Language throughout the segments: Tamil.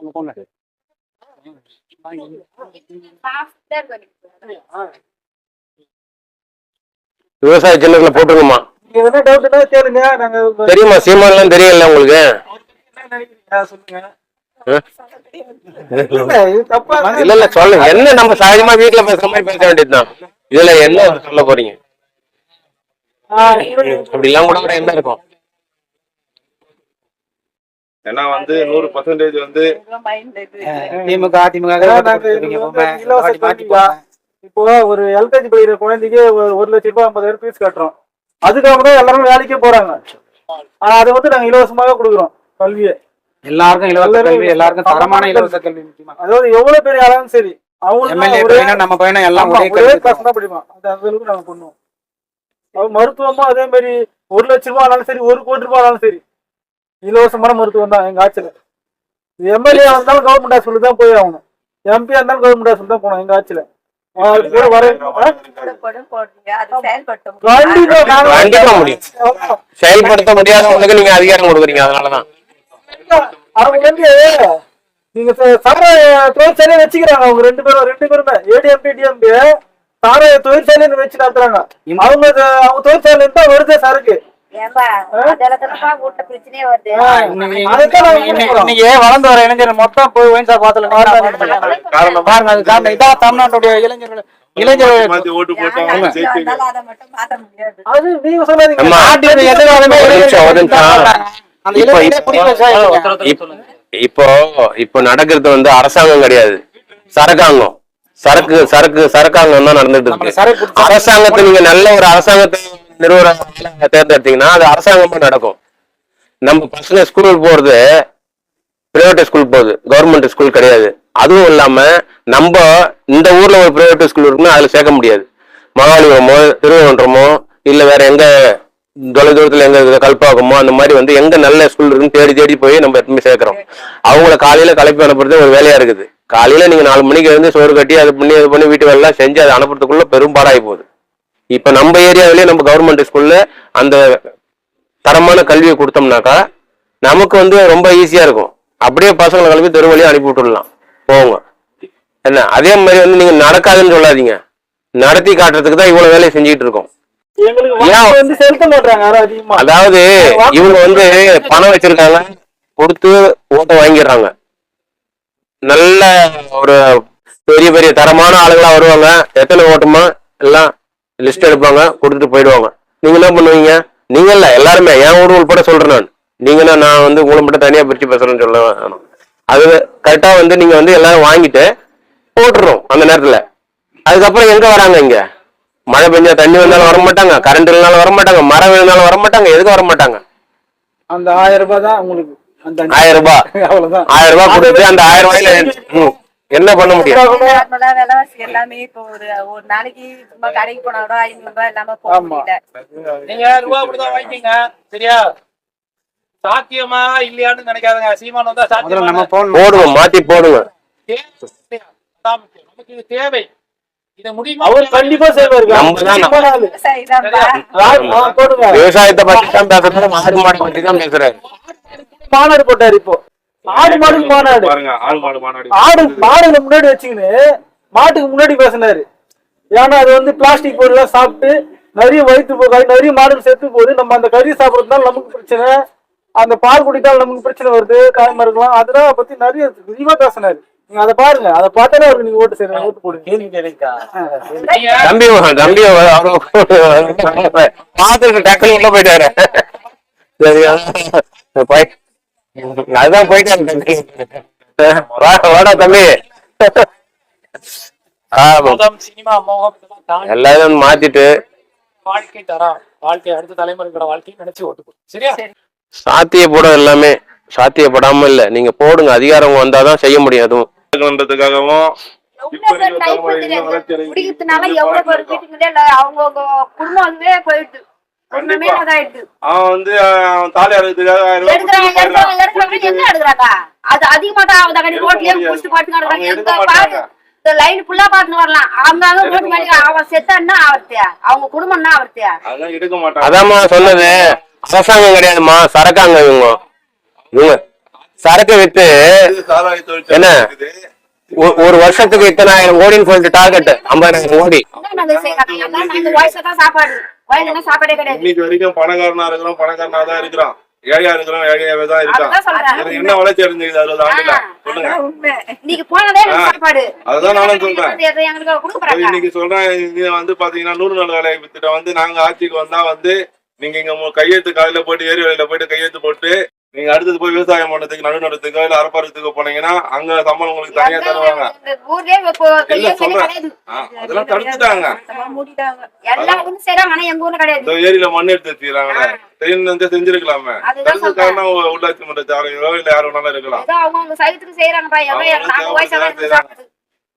கொண்டு கொண்டு விவசாய சின்னத்துல போட்டுருங்கம்மா தெரியுமா? சீமான்லாம் தெரியல உங்களுக்கு? என்ன நினைக்கிறீங்க? சொல்லுங்க இல்ல, இல்ல சொல்லுங்க. என்ன நம்ம சகஜமா வீட்டுல பேசுற மாதிரி பேச வேண்டியதுதான். இதுல என்ன சொல்ல போறீங்க? அப்படி எல்லாம் கூட என்ன இருக்கும். ஏன்னா வந்து நூறு பர்சன்டேஜ் வந்து திமுக அதிமுக? இப்போ ஒரு எல்கேஜி படிக்கிற குழந்தைக்கு ஒரு ஒரு லட்சம் ரூபாய் ஐம்பதாயிரம் ஃபீஸ் கட்டுறோம். அதுக்காக தான் எல்லாரும் வேலைக்கே போறாங்க. ஆனா அதை வந்து நாங்க இலவசமாக கொடுக்குறோம் கல்வியை. எல்லாருக்கும் இலவச கல்வி எல்லாருக்கும் தரமான இலவச கல்வி அதாவது எவ்வளவு பெரிய ஆளாலும் சரி பையனும் நம்ம பையனும் எல்லாம் ஒரே கிளாஸ் தான் படிப்பான். அந்த அளவுக்கு நாங்க பண்ணுவோம். அது மருத்துவமும் அதே மாதிரி ஒரு லட்ச ரூபாய் ஆனாலும் சரி ஒரு கோடி ரூபாய் ஆனாலும் சரி இலவசமான மருத்துவம் தான் எங்க ஆட்சியில. எம்எல்ஏ வந்தாலும் கவர்மெண்ட் ஹாஸ்பிட்டல் தான் போய் ஆகணும். எம்பி இருந்தாலும் கவர்மெண்ட் ஹாஸ்பிட்டல் தான் போகணும் எங்க ஆட்சியில. செயல்படுத்த முடியாதவங்களுக்கு நீங்க அதிகாரம் கொடுக்குறீங்க அதனாலதான். அவங்க வந்து நீங்க சாராய தொழிற்சாலையை வச்சுக்கிறாங்க. அவங்க ரெண்டு பேரும் ரெண்டு பேருமே. ஏடிஎம்பி டிஎம்பி சாராய தொழிற்சாலையை வச்சு நடத்துறாங்க. அவங்க அவங்க தொழிற்சாலை இருந்தா வருது சரக்கு. இன்னைக்கு வளர்ந்து வர இளைஞர் மொத்தம் போய் பாத்துல பாருங்க அது காரணம். இதான் தமிழ்நாட்டுடைய இளைஞர்கள். இப்போ இப்போ இப்போ நடக்கிறது வந்து அரசாங்கம் கிடையாது. சரக்காங்கம். சரக்கு சரக்கு சரக்காங்கம் தான் நடந்துட்டு இருக்கு. அரசாங்கத்தை நீங்க நல்ல ஒரு அரசாங்கத்தை நிறுவனங்களை தேர்ந்தெடுத்தீங்கன்னா அது அரசாங்கமாக நடக்கும். நம்ம பசங்க ஸ்கூல் போகிறது ப்ரைவேட் ஸ்கூல் போகுது. கவர்மெண்ட் ஸ்கூல் கிடையாது. அதுவும் இல்லாமல் நம்ம இந்த ஊரில் ஒரு ப்ரைவேட் ஸ்கூல் இருக்குன்னா அதில் சேர்க்க முடியாது. மகாலிபுரமோ திருவனந்தபுரமோ இல்லை வேற எங்க தொலை தூரத்தில் எங்க கல்பாக்கமோ அந்த மாதிரி வந்து எங்க நல்ல ஸ்கூல் இருக்குன்னு தேடி தேடி போய் நம்ம எப்பவுமே சேர்க்கிறோம். அவங்கள காலையில கலப்பி அனுப்புறது ஒரு வேலையா இருக்குது. காலையில நீங்க நாலு மணிக்கு எழுந்து சோறு கட்டி அது பண்ணி அது பண்ணி வீட்டு வேலை செஞ்சு அதை அனுப்புறதுக்குள்ள பெரும்பாடாகி போகுது. இப்ப நம்ம ஏரியாவிலேயே நம்ம கவர்மெண்ட் ஸ்கூல்ல அந்த தரமான கல்வியை கொடுத்தோம்னாக்கா நமக்கு வந்து ரொம்ப ஈஸியா இருக்கும். அப்படியே பசங்களை கல்வி தெரு வழியா அனுப்பி விட்டுடலாம். போங்க. என்ன? அதே மாதிரி வந்து நீங்க நடக்காதுன்னு சொல்லாதீங்க. நடத்தி காட்டுறதுக்கு தான் இவ்வளவு வேலையை செஞ்சுட்டு இருக்கோம். அதாவது இவங்க வந்து பணம் வச்சிருக்காங்க கொடுத்து ஓட்டை வாங்கிடுறாங்க. நல்ல ஒரு பெரிய பெரிய தரமான ஆளுங்களா வருவாங்க. எத்தனை ஓட்டுமா? எல்லாம் லிஸ்ட் எடுப்பாங்க கொடுத்துட்டு போயிடுவாங்க. நீங்க என்ன பண்ணுவீங்க? நீங்க இல்ல எல்லாருமே என் ஊர் உள்பட சொல்றேன் நான். நீங்கன்னா நான் வந்து உங்களை மட்டும் தனியா பிரிச்சு பேசுறேன்னு சொல்ல அது கரெக்டா வந்து நீங்க வந்து எல்லாரும் வாங்கிட்டு போட்டுறோம் அந்த நேரத்துல. அதுக்கப்புறம் எங்க வராங்க இங்க? மழை பெஞ்சா தண்ணி வந்தாலும் வர மாட்டாங்க கரண்ட் இல்லைனாலும் வர மாட்டாங்க மரம் விழுந்தாலும் வர மாட்டாங்க எதுக்கும் வர மாட்டாங்க அந்த ஆயிரம் ரூபாய் தான் உங்களுக்கு. ஆயிரம் ரூபாய். அவ்வளவுதான். ஆயிரம் ரூபாய் கொடுத்து அந்த ஆயிரம் ரூபாயில என்ன பண்ண முடியும்? விலைவாசி எல்லாமே இப்போ ஒரு ஒரு நாளைக்கு சும்மா கடைக்கு போனா கூட ஐநூறு ரூபாய் இல்லாம போக ஆமா. முடியல. நீங்க ரூபா கொடுத்தா வாங்கிக்கங்க. சரியா? சாத்தியமா இல்லையான்னு நினைக்காதங்க. சீமான் வந்தா சாத்தியமா நம்ம போன் போடுங்க மாத்தி போடுங்க. நமக்கு தேவை. இதை முடியுமா? அவர் கண்டிப்பா செய்வாரு நம்ம தான் கண்டிப்பான ஆளு. விவசாயி தான்ப்பா. ராஜ், ஆ, போடுங்க விவசாயத்தை பத்தி தான் பேசுறாரு மாடு மாடு பத்தி தான் பேசுறாரு. மாநாடு போட்டாரு இப்போ. ஆடு மாடுக்கு மாநாடு மாடு. மாநாடு ஆடு மாடுல முன்னாடி வச்சுக்கின்னு மாட்டுக்கு முன்னாடி பேசினாரு. ஏன்னா அது வந்து பிளாஸ்டிக் பொருள்லாம் சாப்பிட்டு நிறைய வயிற்று போகாது நிறைய மாடுகள் செத்து போகுது. நம்ம அந்த கறி சாப்பிட்றதுனால நமக்கு பிரச்சனை. அந்த பால் குடித்தால் நமக்கு பிரச்சனை வருது காயமா இருக்கலாம் அதெல்லாம் பத்தி நிறைய விரிவா பேசினாரு. நீங்க அதை பாருங்க. அதை பார்த்தாலே அவருக்கு நீங்க ஓட்டு சரி ஓட்டு போடுங்க. நீங்க தம்பி தம்பி பாத்துட்டு டக்குனு உள்ள போயிட்டாரு. சரியா? போய் அதுதான் போயிட்டாரு தம்பி எல்லாரும் மாத்திட்டு வாழ்க்கை தரம் வாழ்க்கை அடுத்த தலைமுறையோட வாழ்க்கையை நினைச்சு ஓட்டு போடு. சரியா? சாத்தியப்படும் எல்லாமே. சாத்தியப்படாம இல்ல. நீங்க போடுங்க. அதிகாரம் வந்தாதான் செய்ய முடியும் அதுவும். குடும்பமே போயிடுது. ஒண்ணுமே அதாயிடுது அவன் வந்து தாலி அறுக்கிறதுக்காக அது அதிகமா தான் அவங்க மாட்டாங்க. இந்த லைன் ஃபுல்லா பாத்துன்னு வரலாம். அங்கங்க எடுக்க ரோட்டு மேலே அவன் செத்தான்னா அவர்த்தியா அவங்க குடும்பம்னா அவர்த்தியா அதெல்லாம் எடுக்க மாட்டாங்க. அதாம்மா சொன்னது. அரசாங்கம் கிடையாதும்மா. சரக்காங்க இவங்க. இவங்க சரக்கு வித்து என்ன? ஒரு வருஷத்துக்கு இத்தனாயிரம் கோடின்னு சொல்லிட்டு டார்கெட் ஐம்பதாயிரம் கோடி சாப்பாடு. வயசுல சாப்பாடே கிடையாது. இன்னைக்கு வரைக்கும் பணக்காரனா இருக்கிறோம் பணக்காரனா தான் இருக்கிறோம் ஏழையா இருக்கிறோம் ஏழையாவே தான் இருக்கான். என்ன வளர்ச்சி அடைஞ்சுக்குது அறுபது ஆண்டுல சொல்லுங்க. இன்னைக்கு போனதே. சாப்பாடு. அதுதான் நானும் சொல்றேன். இன்னைக்கு சொல்றேன். வந்து பாத்தீங்கன்னா நூறு நாள் வேலை திட்டம் வந்து நாங்க ஆட்சிக்கு வந்தா வந்து நீங்க இங்க கையெழுத்து காலையில போயிட்டு ஏரி வேலையில போயிட்டு கையெழுத்து போட்டு நீங்க அடுத்தது போய் விவசாயம் பண்ணதுக்கு நடுநடுறதுக்கோ இல்ல அரப்பறதுக்கோ போனீங்கன்னா அங்க சம்பளம் உங்களுக்கு தனியா தருவாங்க. அதெல்லாம் தடுத்துட்டாங்க. இந்த ஏரியில மண் எடுத்து வச்சுக்கிறாங்களே. செய்யணும் செஞ்சிருக்கலாமே தடுத்து காரணம் உள்ளாட்சி மன்ற சாலைகளோ இல்ல யாரும் வேணாலும் இருக்கலாம்.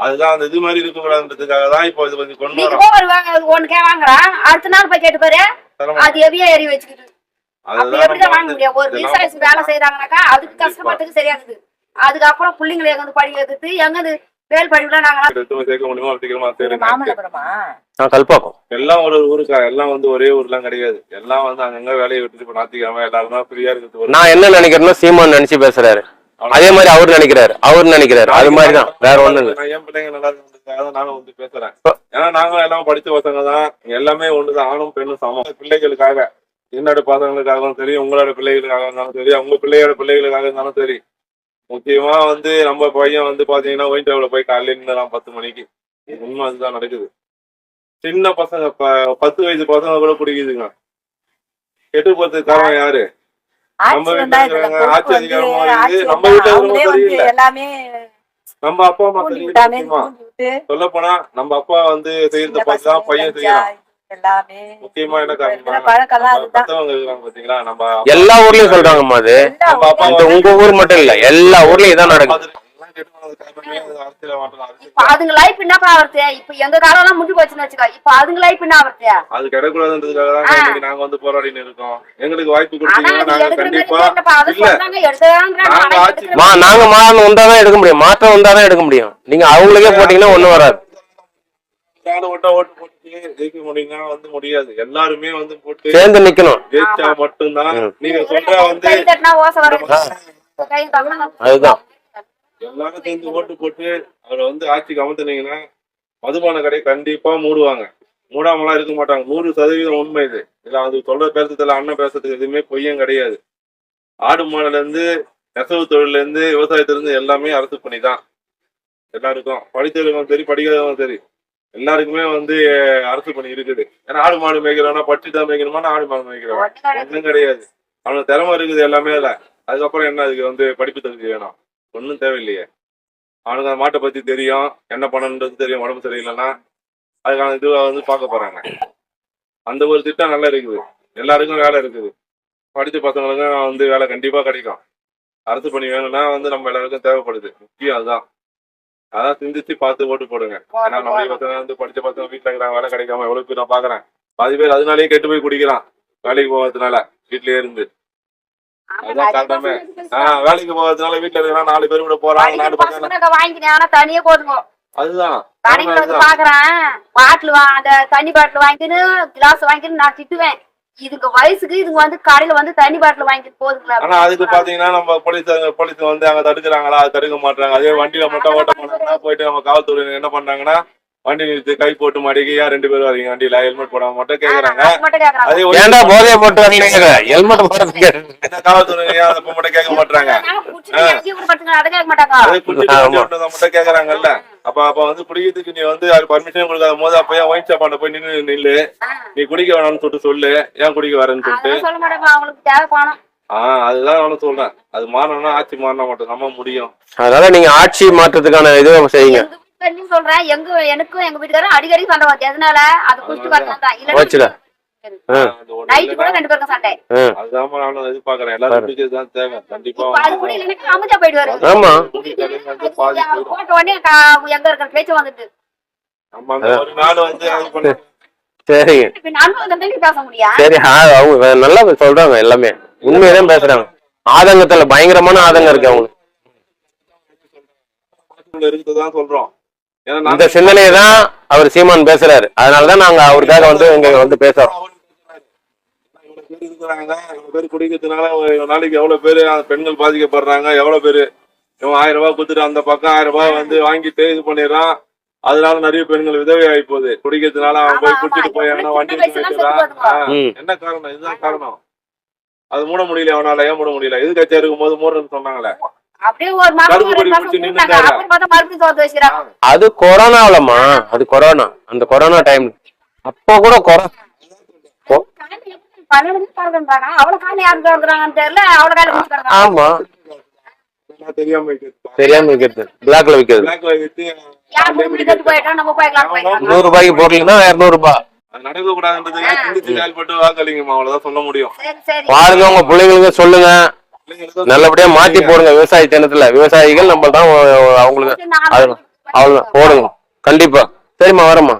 அதுதான் அந்த இது மாதிரி இருக்கக்கூடாதுன்றதுக்காக தான் இப்போ இது கொஞ்சம் கொண்டு வருவாங்க ஒண்ணு அடுத்த நாள் போய் கேட்டு பாரு. அது எவையா எரி வச்சுக்கிட்டு அப்படி அதுதான் எப்படிதான் நம்ம வாங்க வந்து- முடியும் ஒரு இதெல்லாம் விவசாயத்துக்கு வேலை செய்யறாங்கனாக்கா அதுக்கு கஷ்டப்பட்டுக்கு சரியாகுது அதுக்கப்புறம் பிள்ளைங்களை எங்க வந்து படிக்க எடுத்து எங்க வந்து வேல் படிப்புல நாங்க எடுத்து சேர்க்க முடியுமோ? அவ்வளவு சீக்கிரமா சேருங்க. நான் கல்பாக்கம். எல்லாம் ஒரு ஊருக்கா எல்லாம் வந்து ஒரே ஊர்லாம் கிடையாது. எல்லாம் வந்து அங்கங்க வேலையை விட்டுட்டு இப்ப ஞாத்திக்காம எல்லாரும் தான் ஃப்ரீயா இருக்கிறது ஒரு நான் என்ன நினைக்கிறேன்னா சீமான் நினைச்சு பேசுறாரு. அதே மாதிரி அவர் நினைக்கிறாரு. அவர் நினைக்கிறாரு. அது மாதிரி தான் வேற ஒண்ணும் இல்ல. நான் என் பிள்ளைங்க நல்லா இருக்கிறதுக்காக தான் நானும் வந்து பேசுறேன். ஏன்னா நாங்களும் எல்லாம் படிச்ச பசங்க தான். எல்லாமே ஒண்ணுதான். ஆணும் பெண்ணும் சமம். பிள்ளைகளுக்காக என்னோட பசங்களுக்காகவும் சரி உங்களோட பிள்ளைகளுக்காக இருந்தாலும் சரி உங்க பிள்ளையோட பிள்ளைகளுக்காக இருந்தாலும் சரி முக்கியமா வந்து நம்ம பையன் வந்து பாத்தீங்கன்னா ஒயின் டேபிள் போய் காலையில நின்னுறான் பத்து மணிக்கு. உண்மை அதுதான் நடக்குது. சின்ன பசங்க பத்து வயசு பசங்க கூட குடிக்குதுங்க. கெட்டு போறதுக்கு காரணம் யாரு? நம்ம வீட்டுல ஆட்சி அதிகாரமா இருந்து நம்ம வீட்டுல எல்லாமே நம்ம அப்பா அம்மா சொல்ல போனா நம்ம அப்பா வந்து செய்யறத சின்ன பார்த்து தான் பசங்க பையன் செய்யறான். எல்லாமே என்ன எல்லா ஊர்லயும் சொல்றாங்கம்மா அது உங்க ஊர் மட்டும் இல்ல எல்லா ஊர்லயும் இதான் நடக்குது இப்ப அதுங்க லைஃப் என்னப்பா ஆவறது இப்ப எங்க காலம் எல்லாம் முடிஞ்சு போச்சுன்னு வச்சுக்கோ இப்ப அதுங்க லைஃப் என்ன ஆவறது அது கிடக்கூடாதுன்றதுக்காக தான் ஆ. இன்னைக்கு நாங்க வந்து போராடின்னு இருக்கோம் எங்களுக்கு வாய்ப்பு கொடுத்தீங்கன்னா நாங்க மாறணும் வந்தாதான் எடுக்க முடியும் மாற்றம் வந்தாதான் எடுக்க முடியும் நீங்க அவங்களுக்கே போட்டீங்கன்னா ஒண்ணும் வராது நாலு ஓட்டா ஓட்டு ஜெயிக்க முடியும்னா வந்து முடியாது. எல்லாருமே வந்து போட்டு சேர்ந்து நிக்கணும். ஜெயிச்சா மட்டும்தான். நீங்க சொல்ற வந்து அதுதான். எல்லாரும் சேர்ந்து ஓட்டு போட்டு அவரை வந்து ஆட்சிக்கு அமர்த்தினீங்கன்னா மதுபான கடை கண்டிப்பா மூடுவாங்க. மூடாமலாம் இருக்க மாட்டாங்க. நூறு சதவீதம் உண்மை இது. இல்ல அது சொல்ற பேசுறதுல அண்ணன் பேசுறதுக்கு எதுவுமே பொய்யும் கிடையாது. ஆடு மாடுல இருந்து நெசவு தொழில இருந்து விவசாயத்துல இருந்து எல்லாமே அரசு பணி தான். எல்லாருக்கும். படித்தவர்களுக்கும் சரி படிக்காதவங்களும் சரி. எல்லாருக்குமே வந்து அரசு பணி இருக்குது. ஏன்னா ஆடு மாடு மேய்க்கிறவனா பட்டி தான் மேய்க்கணுமா ஆடு மாடு மேய்க்கிறவன் ஒண்ணும் கிடையாது. அவனுக்கு திறமை இருக்குது எல்லாமே இல்ல. அதுக்கப்புறம் என்ன அதுக்கு வந்து படிப்பு தகுதி வேணும். ஒன்றும் தேவையில்லையே. அவனுக்கு அந்த மாட்டை பத்தி தெரியும். என்ன பண்ணணுன்றது தெரியும் உடம்பு சரியில்லைன்னா. அதுக்கான இதுவை வந்து பார்க்க போறாங்க. அந்த ஒரு திட்டம் நல்லா இருக்குது. எல்லாருக்கும் வேலை இருக்குது. படித்த பசங்களுக்கும் வந்து வேலை கண்டிப்பா கிடைக்கும். அரசு பணி வேணும்னா வந்து நம்ம எல்லாருக்கும் தேவைப்படுது. முக்கியம் அதுதான். அதான் சிந்திச்சு பார்த்து ஓட்டு போடுங்க. ஏன்னா நம்ம பசங்க வந்து படிச்ச பசங்க வீட்டுல இருக்கிறாங்க வேலை கிடைக்காம எவ்வளவு பேர் நான் பாக்குறேன் பாதி பேர் அதனாலேயே கெட்டு போய் குடிக்கிறான் வேலைக்கு போகிறதுனால வீட்லயே இருந்து. அதான் காரணமே. ஆஹ் வேலைக்கு போகிறதுனால வீட்டுல இருக்கிறான் நாலு பேர் கூட போறாங்க நாலு பசங்க. ஆனா தனியே போதுங்க. அதுதான் கடைக்கு வந்து. பாக்குறேன் பாட்டில் அந்த தண்ணி பாட்டில் வாங்கின்னு கிளாஸ் வாங்கின்னு நான் திட்டுவேன். இதுக்கு வயசுக்கு இதுங்க வந்து கடையில வந்து தண்ணி பாட்டில் வாங்கிட்டு போதுங்களா ஆனா அதுக்கு பாத்தீங்கன்னா நம்ம போலீஸ் போலீஸ் வந்து அங்க தடுக்கிறாங்களா? அது தடுக்க மாட்டாங்க அதே வண்டியில மட்டும் ஓட்ட போனாங்கன்னா போயிட்டு நம்ம காவல்துறை என்ன பண்றாங்கன்னா வண்டி நிறுத்தி கை போட்டு மாடிக்கு ஏன் ரெண்டு பேரும் வரீங்க வண்டியில ஹெல்மெட் போடாம மட்டும் கேக்குறாங்க. அது ஏன்டா போதைய போட்டு வரீங்க ஹெல்மெட் போடுறதுக்கு இந்த காவல்துறை அப்ப மட்டும் கேட்க மாட்டாங்க. மட்டும் கேக்குறாங்கல்ல. அப்ப அப்ப வந்து குடிக்கிறதுக்கு நீ வந்து அது பர்மிஷன் கொடுக்காத போது அப்ப ஏன் ஒயின் ஷாப்பாண்ட போய் நின்னு நில்லு? நீ குடிக்க வேணாம்னு சொல்லிட்டு சொல்லு. ஏன் குடிக்க வரேன்னு சொல்லிட்டு. ஆஹ் அதுதான் நானும் சொல்றேன். அது மாறணும்னா ஆட்சி மாறினா மட்டும் நம்ம முடியும். அதனால நீங்க ஆட்சி மாற்றத்துக்கான இது செய்யுங்க. வீட்டுக்காரையும் சொல்றேன் எங்க எனக்கும் எங்க வீட்டுக்காரும் அடிக்கடி சண்டை வருது எதனால? அது குடிச்சு வரலாம் தான். ஒண்ணு நைட்டு கூட ரெண்டு பேருக்கும் சண்டை. அதுதான் நானும் எதிர்பார்க்கறேன். எல்லாரும் குடிக்கிறது தான் தேவை. கண்டிப்பா அது கூட இல்லைன்னா அமைதியா போயிடுவாரு. ஆமா. போட்ட உடனே எங்க இருக்கிற பேச்சு வந்துட்டு. பண்ண. சரிங்க. அவங்க நல்லா சொல்றாங்க எல்லாமே. உண்மையதான் பேசுறாங்க. ஆதங்கத்துல பயங்கரமான ஆதங்கம் இருக்கு அவங்களுக்கு. இருக்குதான் சொல்றோம். இந்த சிந்தனையை தான் அவர் சீமான் பேசுறாரு. அதனாலதான் நாங்க அவருக்காக வந்து இங்க வந்து பேசுறோம். பேர் இருக்கிறாங்க. இவ்வளவு பேர் குடிக்கிறதுனால ஒரு நாளைக்கு எவ்வளவு பேர் பெண்கள் பாதிக்கப்படுறாங்க எவ்வளவு பேர் இவன் ஆயிரம் ரூபாய் கொடுத்துட்டு அந்த பக்கம் ஆயிரம் ரூபாய் வந்து வாங்கிட்டு இது பண்ணிடுறான். அதனால நிறைய பெண்கள் விதவை ஆகி போகுது. குடிக்கிறதுனால அவன் போய் குடிச்சிட்டு. போய் எவனா வண்டி. என்ன காரணம்? இதுதான் காரணம். அது மூட முடியல அவனால ஏன் மூட முடியல? எது கட்சியா இருக்கும் போது மூடுன்னு சொன்னாங்களே. அது கொரோனாவிலமா அது கொரோனா அந்த கொரோனா டைம் அப்போ கூட. ஆமா. தெரியாம வைக்கிறது. பிளாக்ல போய்க்கலாம் நூறு ரூபாய்க்கு போடலன்னா இருநூறு ரூபாய் அது நடக்க கூடாதுன்றதுக்காக சிந்திச்சு செயல்பட்டு வாக்களிங்கம்மா. அவ்வளவுதான் சொல்ல முடியும். பாருங்க உங்க பிள்ளைங்களுக்கு சொல்லுங்க. நல்லபடியா மாத்தி போடுங்க விவசாய தினத்துல விவசாயிகள் நம்ம தான் அவங்களுக்கு அவ்வளவுதான் போடுங்க. கண்டிப்பா. சரிம்மா வரேம்மா.